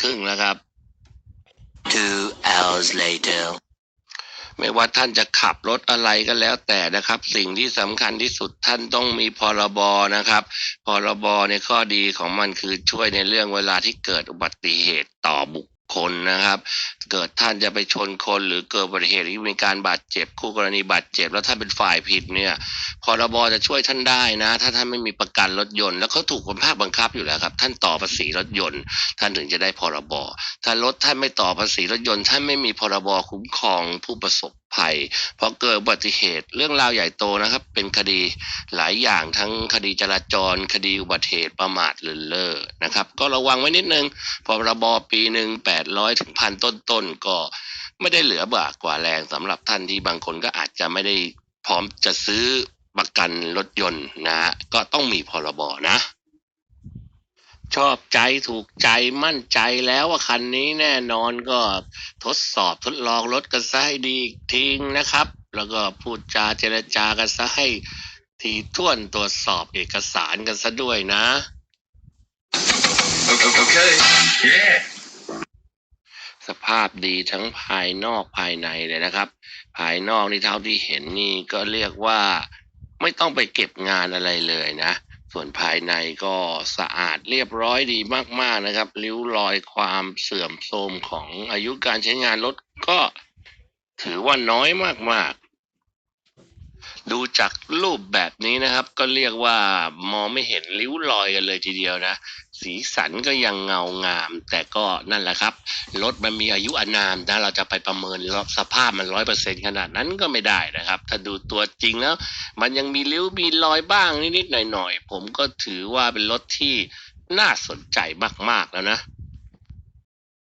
ครึ่งแล้วครับ Two hours later. ไม่ว่าท่านจะขับรถอะไรก็แล้วแต่นะครับ สิ่งที่สำคัญที่สุดท่านต้องมีพรบนะครับ พรบในข้อดีของมันคือช่วยในเรื่องเวลาที่เกิดอุบัติเหตุต่อบุคคลนะครับ เกิดท่านจะไปชนคนหรือเกิดอุบัติเหตุที่มีการบาดเจ็บ คู่กรณีบาดเจ็บ แล้วท่านเป็นฝ่ายผิดเนี่ย พรบจะช่วยท่านได้นะ ถ้าท่านไม่มีประกันรถยนต์แล้วเขาถูกคนภาคบังคับอยู่แล้วครับ ท่านต่อภาษีรถยนต์ ท่านถึงจะได้พรบถ้ารถท่านไม่ต่อภาษีรถยนต์ ท่านไม่มีพรบคุ้มครองผู้ประสบภัยพอเกิดอุบัติเหตุเรื่องราวใหญ่โตนะครับ เป็นคดีหลายอย่างทั้งคดีจราจร คดีอุบัติเหตุประมาทเลินเล่อนะครับ ก็ระวังไว้นิดนึงพรบปีหนึ่งแปดร้อยถึงพันต้นๆก็ไม่ได้เหลือบากกว่าแรงสำหรับท่านที่บางคนก็อาจจะไม่ได้พร้อมจะซื้อ ประกันรถยนต์นะฮะก็ต้องมีพรบนะ ชอบใจถูกใจมั่นใจแล้วว่าคันนี้แน่นอนก็ทดสอบทดลองรถกันซะให้ดีอีกทีนะครับ แล้วก็พูดจาเจรจากันซะให้ทีท่วนตรวจสอบเอกสารกันซะด้วยนะ Okay. Yeah. สภาพดีทั้งภายนอกภายในเลยนะครับ ภายนอกนี่เท่าที่เห็นนี่ก็เรียกว่า ไม่ต้องไปเก็บงานอะไรเลยนะ ส่วนภายในก็สะอาดเรียบร้อยดีมากๆนะครับ ริ้วรอยความเสื่อมโทรมของอายุการใช้งานรถก็ถือว่าน้อยมาก ดูจากรูปแบบนี้นะครับ ก็เรียกว่ามองไม่เห็นริ้วรอยกันเลยทีเดียวนะ สีสันก็ยังเงางาม แต่ก็นั่นแหละครับรถมันมีอายุอานามนะเราจะไปประเมินสภาพมันร้อยเปอร์เซ็นขนาดนั้นก็ไม่ได้นะครับ ถ้าดูตัวจริงแล้ว มันยังมีริ้วมีรอยบ้างนิดๆหน่อยๆผมก็ถือว่าเป็นรถที่น่าสนใจมากๆแล้วนะ